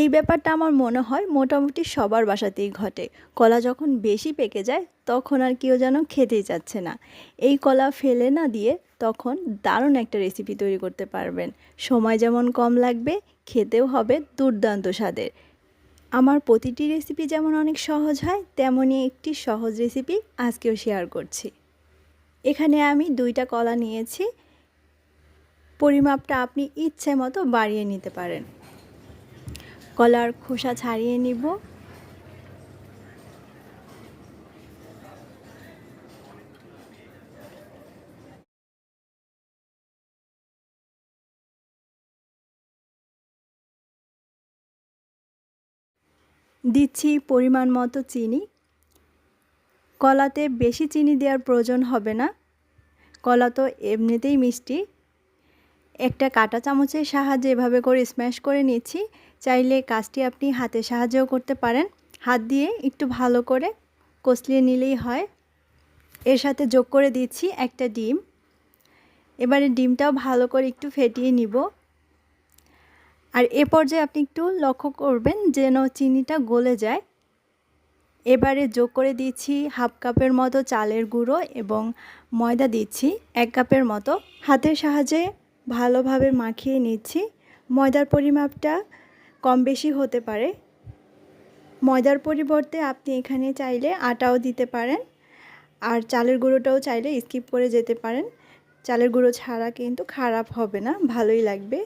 এই ব্যাপারটা আমার মনে হয় মোটামুটি সবার বাসাতেই ঘটে। কলা যখন বেশি পেকে যায়, তখন আর কেউ যেন খেতেই চাচ্ছে না। এই কলা ফেলে না দিয়ে তখন দারুণ একটা রেসিপি তৈরি করতে পারবেন। সময় যেমন কম লাগবে, খেতেও হবে দুর্দান্ত স্বাদের। আমার প্রতিটি রেসিপি যেমন অনেক সহজ হয় তেমনই একটি সহজ রেসিপি আজকেও শেয়ার করছি। এখানে আমি দুইটা কলা নিয়েছি। পরিমাপটা আপনি ইচ্ছে মতো বাড়িয়ে নিতে পারেন। কলার খোসা ছাড়িয়ে নিব। দিচ্ছি পরিমাণ মতো চিনি। কলাতে বেশি চিনি দেওয়ার প্রয়োজন হবে না। কলা তো এমনিতেই মিষ্টি। একটা কাঁটা চামচের সাহায্যে এভাবে করে স্ম্যাশ করে নিচ্ছি। চাইলে কাজটি আপনি হাতের সাহায্যেও করতে পারেন। হাত দিয়ে একটু ভালো করে কষলিয়ে নিলেই হয়। এর সাথে যোগ করে দিচ্ছি একটা ডিম। এবারে ডিমটাও ভালো করে একটু ফেটিয়ে নিব। আর এ পর্যায়ে আপনি একটু লক্ষ্য করবেন যেন চিনিটা গলে যায়। এবারে যোগ করে দিচ্ছি হাফ কাপের মতো চালের গুঁড়ো এবং ময়দা দিচ্ছি এক কাপের মতো। হাতের সাহায্যে ভালোভাবে মাখিয়ে নিচ্ছি। ময়দার পরিমাপটা কম বেশি হতে পারে। ময়দার পরিবর্তে আপনি এখানে চাইলে আটাও দিতে পারেন আর চালের গুঁড়োটাও চাইলে স্কিপ করে যেতে পারেন। চালের গুঁড়ো ছাড়া কিন্তু খারাপ হবে না, ভালোই লাগবে।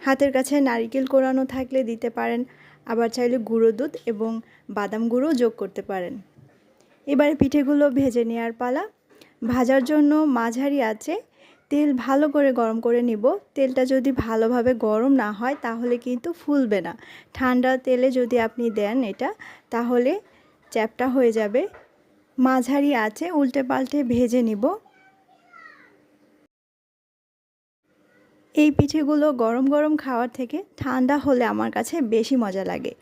হাতের কাছে নারিকেল কোরানো থাকলে দিতে পারেন, আবার চাইলে গুঁড়ো দুধ এবং বাদাম গুঁড়ো যোগ করতে পারেন। এবারে পিঠেগুলো ভেজে নেওয়ার পালা। ভাজার জন্য মাঝারি আছে তেল ভালো করে গরম করে নিব। তেলটা যদি ভালোভাবে গরম না হয়, তাহলে কিন্তু ফুলবে না। ঠান্ডা তেলে যদি আপনি দেন এটা, তাহলে চ্যাপটা হয়ে যাবে। মাঝারি আছে উল্টে পাল্টে ভেজে নিব। এই পিঠেগুলো গরম গরম খাওয়ার থেকে ঠান্ডা হলে আমার কাছে বেশি মজা লাগে।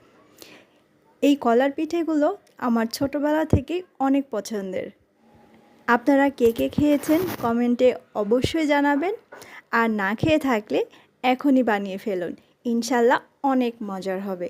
এই কলার পিঠেগুলো আমার ছোটোবেলা থেকে অনেক পছন্দের। আপনারা কে কে খেয়েছেন কমেন্টে অবশ্যই জানাবেন। আর না খেয়ে থাকলে এখনই বানিয়ে ফেলুন। ইনশাল্লাহ অনেক মজার হবে।